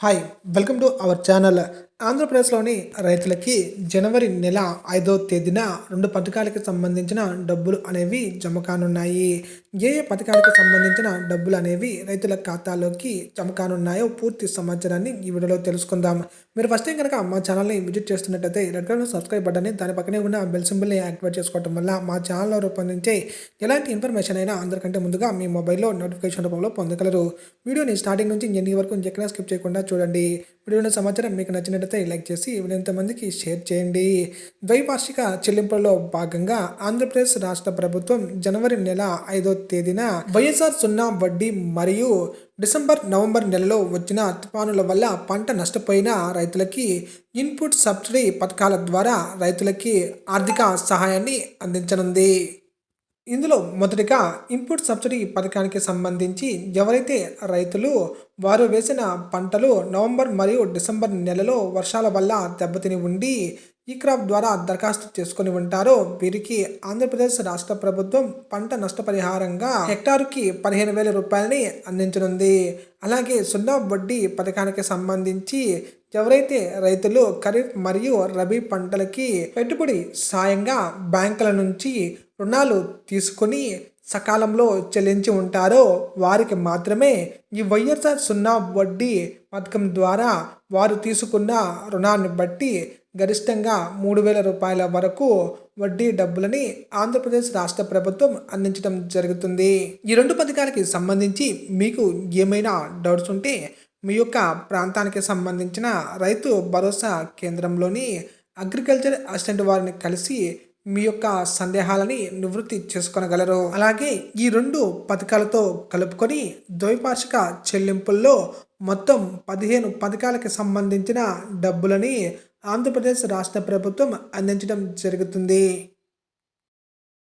Hi welcome to our சேனலில் ఆంధ్రప్రదేశ్లోని రైతులకి జనవరి నెల ఐదో తేదీన రెండు పథకాలకి సంబంధించిన డబ్బులు అనేవి జమ కానున్నాయి. ఏ ఏ పథకాలకు సంబంధించిన డబ్బులు అనేవి రైతుల ఖాతాలోకి జమ కానున్నాయో పూర్తి సమాచారాన్ని ఈ వీడియోలో తెలుసుకుందాం. మీరు ఫస్ట్ టైం కనుక మా ఛానల్ని విజిట్ చేస్తున్నట్టయితే రెడ్ కలర్ సబ్స్క్రైబ్ బటన్ని దాని పక్కనే ఉన్న బెల్ సింబల్ని యాక్టివేట్ చేసుకోవడం వల్ల మా ఛానల్లో రూపొందించే ఎలాంటి ఇన్ఫర్మేషన్ అయినా అందరికంటే ముందుగా మీ మొబైల్లో నోటిఫికేషన్ రూపంలో పొందగలరు. వీడియోని స్టార్టింగ్ నుంచి ఎన్ని వరకు ఎక్కడ స్కిప్ చేయకుండా చూడండి. వీడియోని సమాచారం మీకు నచ్చినట్లయితే లైక్ చేసి వీడియో మందికి షేర్ చేయండి. ద్వైవార్షిక చెల్లింపులలో భాగంగా ఆంధ్రప్రదేశ్ రాష్ట్ర ప్రభుత్వం జనవరి నెల ఐదో తేదీన వైఎస్ఆర్ సున్నా వడ్డీ మరియు డిసెంబర్ నవంబర్ నెలలో వచ్చిన తుఫానుల వల్ల పంట నష్టపోయిన రైతులకి ఇన్పుట్ సబ్సిడీ పథకాల ద్వారా రైతులకి ఆర్థిక సహాయాన్ని అందించనుంది. ఇందులో మొదటిగా ఇన్పుట్ సబ్సిడీ పథకానికి సంబంధించి ఎవరైతే రైతులు వారు వేసిన పంటలు నవంబర్ మరియు డిసెంబర్ నెలలో వర్షాల వల్ల దెబ్బతిని ఉండి ఈ క్రాప్ ద్వారా దరఖాస్తు చేసుకుని ఉంటారో వీరికి ఆంధ్రప్రదేశ్ రాష్ట్ర ప్రభుత్వం పంట నష్టపరిహారంగా హెక్టారుకి పదిహేను వేల రూపాయలని అందించనుంది. అలాగే సున్నా వడ్డీ పథకానికి సంబంధించి ఎవరైతే రైతులు ఖరీఫ్ మరియు రబీ పంటలకి పెట్టుబడి సాయంగా బ్యాంకుల నుంచి రుణాలు తీసుకొని సకాలంలో చెల్లించి ఉంటారో వారికి మాత్రమే ఈ వైఎస్ఆర్ సున్నా వడ్డీ పథకం ద్వారా వారు తీసుకున్న రుణాన్ని బట్టి గరిష్టంగా మూడు వేల రూపాయల వరకు వడ్డీ డబ్బులని ఆంధ్రప్రదేశ్ రాష్ట్ర ప్రభుత్వం అందించడం జరుగుతుంది. ఈ రెండు పథకాలకి సంబంధించి మీకు ఏమైనా డౌట్స్ ఉంటే మీ యొక్క ప్రాంతానికి సంబంధించిన రైతు భరోసా కేంద్రంలోని అగ్రికల్చర్ అసిస్టెంట్ వారిని కలిసి మీ యొక్క సందేహాలని నివృత్తి చేసుకొనగలరు? అలాగే ఈ రెండు పథకాలతో కలుపుకొని ద్వైపాక్షిక చెల్లింపుల్లో మొత్తం పదిహేను పథకాలకు సంబంధించిన డబ్బులని ఆంధ్రప్రదేశ్ రాష్ట్ర ప్రభుత్వం అందించడం జరుగుతుంది.